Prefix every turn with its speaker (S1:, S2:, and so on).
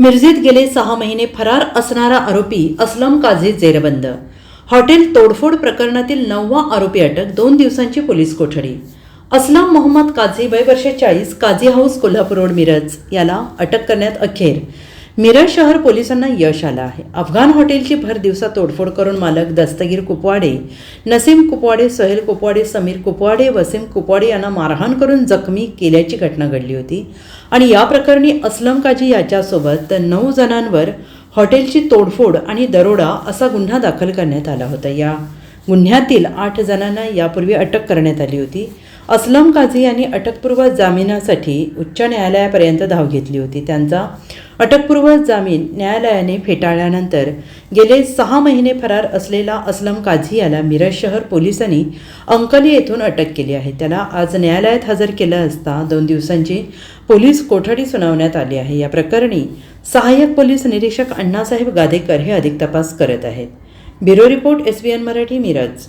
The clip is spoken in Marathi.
S1: मिरजेत गेले सहा महिने फरार असणारा आरोपी असलम काझी जेरबंद. हॉटेल तोडफोड प्रकरणातील नववा आरोपी अटक दोन दिवसांची पोलीस कोठडी. असलम मोहम्मद काझी वय वर्ष चाळीस काझी हाऊस कोल्हापूर रोड मिरज याला अटक करण्यात अखेर मिरज शहर पोलिसांना यश आलं आहे. अफगाण हॉटेलची भर दिवसा तोडफोड करून मालक दस्तगीर कुपवाडे नसीम कुपवाडे सोहेल कुपवाडे समीर कुपवाडे वसीम कुपवाडे यांना मारहाण करून जखमी केल्याची घटना घडली होती. आणि या प्रकरणी असलम काजी याच्यासोबत नऊ जणांवर हॉटेलची तोडफोड आणि दरोडा असा गुन्हा दाखल करण्यात आला होता. या गुन्ह्यातील आठ जणांना यापूर्वी अटक करण्यात आली होती. असलम काझी यांनी अटकपूर्व जामिनासाठी उच्च न्यायालयापर्यंत धाव घेतली होती. त्यांचा अटकपूर्व जामीन न्यायालयाने फेटाळल्यानंतर गेले सहा महिने फरार असलेला असलम काझी याला मिरज शहर पोलिसांनी अंकली येथून अटक केली आहे. त्याला आज न्यायालयात हजर केलं असता दोन दिवसांची पोलीस कोठडी सुनावण्यात आली आहे. या प्रकरणी सहाय्यक पोलीस निरीक्षक अण्णासाहेब गादेकर हे अधिक तपास करत आहेत. Bureau report S B N Marathi Miraj.